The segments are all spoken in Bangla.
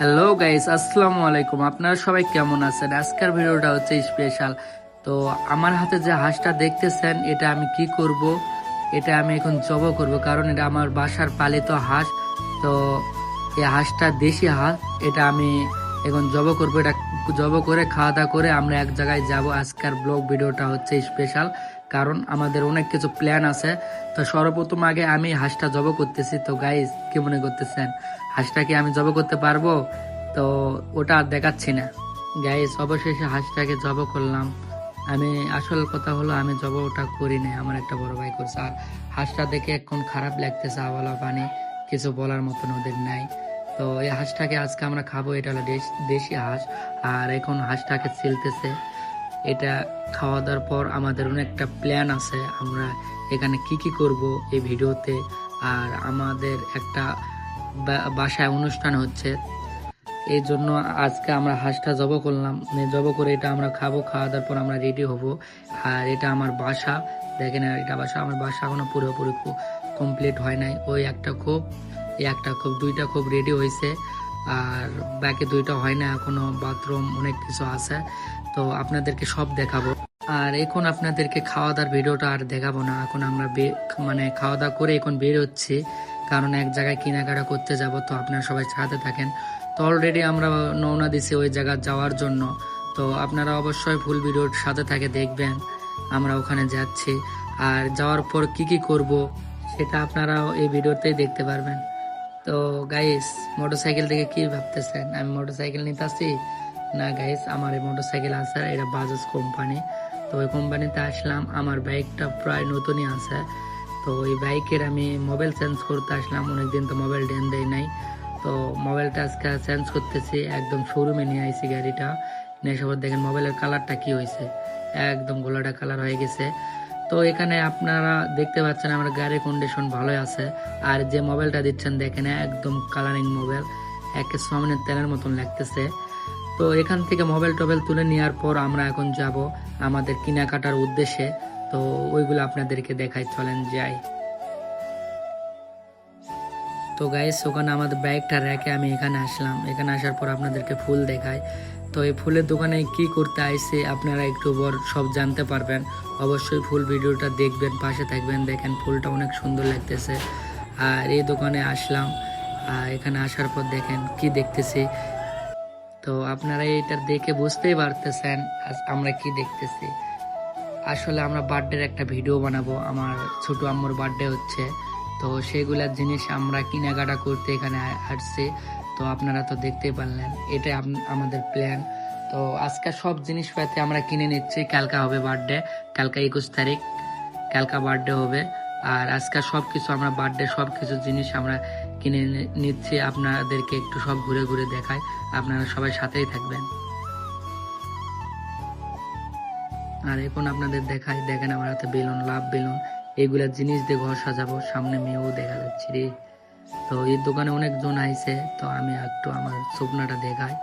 হ্যালো গাইস আসসালামু আলাইকুম আপনারা সবাই কেমন আছেন? আজকের ভিডিওটা হচ্ছে স্পেশাল তো আমার হাতে যে হাঁসটা দেখতেছেন, এটা আমি কি করব? এটা আমি এখন জব করব, কারণ এটা আমার বাসার পালিত হাঁস। তো এই হাঁসটা দেশি হাঁস, এটা আমি এখন জব করব। এটা জব করে খাওয়া দাওয়া করে আমরা এক জায়গায় যাব। আজকের ব্লগ ভিডিওটা হচ্ছে স্পেশাল কারণ আমাদের অনেক কিছু প্ল্যান আছে। তো সর্বপ্রথম আগে আমি হাঁসটা জব করতেছি। তো গাইস কি মনে করতেছেন? হাঁসটাকে আমি জব করতে পারব? তো ওটা আর দেখাচ্ছি না। গাইস অবশেষে হাঁসটাকে জব করলাম। আমি, আসল কথা হলো আমি জব ওটা করি না আমার একটা বড় ভাই করছে। আর হাঁসটা দেখে এখন খারাপ লাগতেছে আওয়ালা পানি, কিছু বলার মতন ওদের নাই। তো এই হাঁসটাকে আজকে আমরা খাব, এটা হলো দেশ- হাঁস। আর এখন হাঁসটাকে ছিলতেছে, এটা খাওয়া দাওয়ার পর আমাদের অনেকটা প্ল্যান আছে, আমরা এখানে কি কি করব এই ভিডিওতে। আর আমাদের একটা বাসায় অনুষ্ঠান হচ্ছে। এই জন্য আজকে আমরা হাঁসটা জব করলাম। জব করে এটা আমরা খাব, খাওয়া দাওয়ার পর আমরা রেডি হব। আর এটা আমার বাসা। দেখেন এটা বাসা। আমার বাসা এখনও পুরোপুরি কমপ্লিট হয় নাই। ওই একটা খোপ একটা খোপ, দুইটা খোপ রেডি হয়েছে। আর বাকি দুইটা হয় না এখনও। বাথরুম অনেক কিছু আছে। তো আপনাদেরকে সব দেখাবো। আর এখন আপনাদেরকে খাওয়া দাওয়ার ভিডিওটা আর দেখাবো না। এখন আমরা মানে খাওয়া দাওয়া করে এখন বের হচ্ছি। কারণ এক জায়গায় কেনাকাটা করতে যাব, তো আপনারা সবাই সাথে থাকেন। তো অলরেডি আমরা নৌনা দিছি ওই জায়গা যাওয়ার জন্য। তো আপনারা অবশ্যই ফুল ভিডিওর সাথে থাকে দেখবেন, আমরা ওখানে যাচ্ছি। আর যাওয়ার পর কি কি করব, সেটা আপনারাও এই ভিডিওতেই দেখতে পারবেন। তো গাইস মোটরসাইকেল থেকে কি ভাবতেছেন? আমি মোটরসাইকেল নিতে আসি না গাইস আমার এই মোটরসাইকেল আছে, এটা বাজাজ কোম্পানি তো ওই কোম্পানিতে আসলাম, আমার বাইকটা প্রায় নতুনই আছে। তো ওই বাইকের আমি মোবাইল চেঞ্জ করতে আসলাম। অনেকদিন তো মোবাইল ডেন দেয় নাই। তো মোবাইলটা আজকে চেঞ্জ করতেছি, একদম শোরুমে নিয়ে আইছি গাড়িটা। নিয়ে এসে পর দেখেন মোবাইলের কালারটা কি হয়েছে একদম গোলাটা কালার হয়ে গেছে। তো এখানে আপনারা দেখতে পাচ্ছেন আমার গাড়ির কন্ডিশন ভালোই আছে। আর যে মোবাইলটা দিচ্ছেন দেখেন, একদম কালারিং মোবাইল। একে সামনে তেলের মতন লাগতেছে। তো এখান থেকে মোবাইল টোবাইল তুলে নেওয়ার পর আমরা এখন যাব আমাদের কেনাকাটার উদ্দেশ্যে। তো ওইগুলো আপনাদেরকে দেখাই, চলেন যাই। তো গাইস ওখানে আমাদের ব্যাগটা রেখে আমি এখানে আসলাম। এখানে আসার পর আপনাদেরকে ফুল দেখাই। তো এই ফুলের দোকানে কি করতে আইসে, আপনারা একটু বর, সব জানতে পারবেন। অবশ্যই ফুল ভিডিওটা দেখবেন, পাশে থাকবেন। দেখেন ফুলটা অনেক সুন্দর লাগতেছে। আর এই দোকানে আসলাম। আর এখানে আসার পর দেখেন কি দেখতেছি। তো আপনারা এটা দেখে বুঝতেই পারতেছেন আমরা কি দেখতেছি। আসলে আমরা বার্থডের একটা ভিডিও বানাবো। আমার ছোট আম্মুর বার্থডে হচ্ছে। তো সেগুলার জিনিস আমরা কেনাকাটা করতে এখানে আসছি। তো আপনারা তো দেখতেই পারলেন এটা আম- আমাদের প্ল্যান তো আজকে সব জিনিসপাতি আমরা কিনে নিচ্ছি। কালকা হবে বার্থডে কালকা একুশ তারিখ, কালকা বার্থডে হবে। আর আজকে সব কিছু আমরা বার্থডে সব কিছু জিনিস আমরা কিনে নিচ্ছি। আপনাদেরকে একটু সব ঘুরে ঘুরে দেখাই। আপনারা সবাই সাথেই থাকবেন। আর এখন আপনাদের দেখাই, দেখেন আমার হাতে বেলুন, লাভ বেলুন। এইগুলা জিনিস দিয়ে ঘর সাজাবো, সামনে মেয়েও দেখা যাচ্ছে রে। তো এই দোকানে অনেকজন আইছে, তো আমি একটু আমার স্বপ্নটা দেখাই।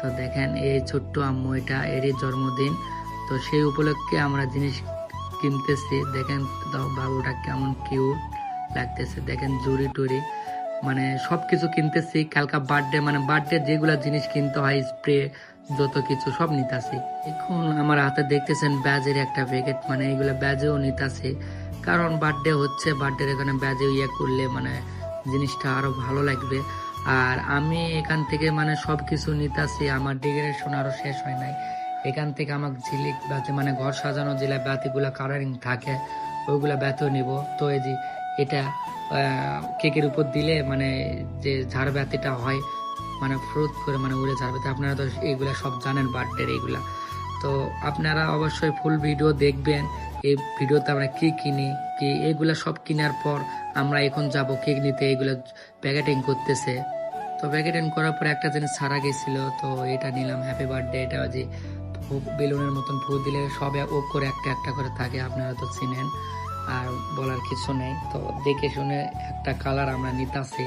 তো দেখেন, এই ছোট্ট আম্মু এটা, এরই জন্মদিন। তো সেই উপলক্ষে আমরা জিনিস কিনতেছি। দেখেন তো বাবুটা কেমন কিউট লাগতেছে। দেখেন জুড়ি টুরি মানে সব কিছু কিনতেছি। কালকা বার্থডে মানে বার্থডে যেগুলা জিনিস কিনতে হয় স্প্রে যত কিছু সব নিতাছি। এখন আমার হাতে দেখতেছেন ব্যাজের একটা প্যাকেট মানে এইগুলা ব্যাজেও নিতাছি। কারণ বার্থডে হচ্ছে বার্থডে এখানে ব্যাজে ইয়ে করলে মানে জিনিসটা আরও ভালো লাগবে। আর আমি এখান থেকে মানে সব কিছু নিতাছি, আমার ডেকোরেশন আরও শেষ হয় নাই। এখান থেকে আমার ঝিলিক বাতি মানে ঘর সাজানো জেলা বাতিগুলা কালারিং থাকে, ওইগুলা ব্যথও নিব। তো এই যে এটা কেকের উপর দিলে মানে যে ঝাড় বাতিটা হয় মানে ফ্রুত করে মানে উড়ে ঝাড় তো আপনারা তো এইগুলা সব জানেন, বার্থডের এইগুলা তো আপনারা অবশ্যই ফুল ভিডিও দেখবেন, এই ভিডিওতে আমরা কি কিনি, কি এগুলা সব কেনার পর আমরা এখন যাব কেক নিতে এগুলো প্যাকেটিং করতেছে। তো প্যাকেটিং করার পর একটা জিনিস ছাড়া গেছিল, তো এটা নিলাম হ্যাপি বার্থডে এটা যে বেলুনের মতন ফুল দিলে সব ও করে একটা একটা করে থাকে, আপনারা তো চিনেন, আর বলার কিছু নেই। তো দেখে শুনে একটা কালার আমরা নিতাছি।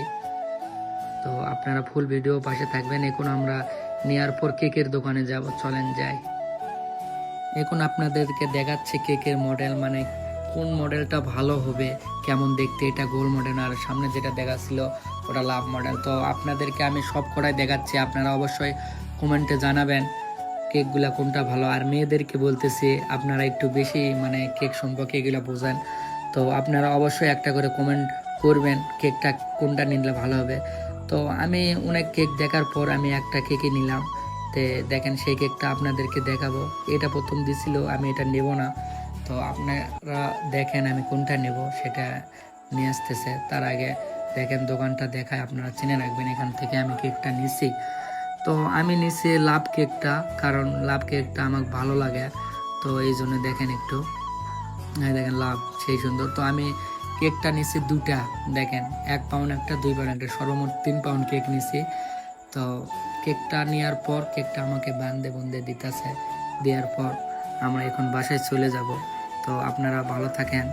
তো আপনারা ফুল ভিডিও পাশে থাকবেন। এখন আমরা নেওয়ার পর কেকের দোকানে যাব, চলেন যাই। এখন আপনাদেরকে দেখাচ্ছে কেকের মডেল মানে কোন মডেলটা ভালো হবে, কেমন দেখতে, এটা গোল মডেল আর সামনে যেটা দেখাচ্ছিল, ওটা লাভ মডেল তো আপনাদেরকে আমি সব কটাই দেখাচ্ছি, আপনারা অবশ্যই কমেন্টে জানাবেন কেকগুলা কোনটা ভালো। আর মেয়েদেরকে বলতেছি, আপনারা একটু বেশি মানে কেক সম্পর্কে এগুলো বোঝেন। তো আপনারা অবশ্যই একটা করে কমেন্ট করবেন, কেকটা কোনটা নিলে ভালো হবে। তো আমি অনেক কেক দেখার পর আমি একটা কেকই নিলাম। তো দেখেন সেই কেকটা আপনাদেরকে দেখাবো। এটা প্রথম দিছিল, আমি এটা নেব না। তো আপনারা দেখেন আমি কোনটা নেব, সেটা নিয়ে আসতেছে। তার আগে দেখেন দোকানটা দেখায়, আপনারা চিনে রাখবেন, এখান থেকে আমি কেকটা নিছি। তো আমি নিছি লাভ কেকটা কারণ লাভ কেকটা আমার ভালো লাগে। তো এই জন্য দেখেন একটু। দেখেন লাভ, সেই সুন্দর। তো আমি কেকটা নিয়েছি দুটা দেখেন, এক পাউন্ড একটা, দুই পাউন্ড একটা, সর্বমোট তিন পাউন্ড কেক নিয়েছি তো কেকটা নেওয়ার পর কেকটা আমাকে বান্ধে বন্ধে দিতেছে। দেওয়ার পর আমরা এখন বাসায় চলে যাব। তো আপনারা ভালো থাকেন।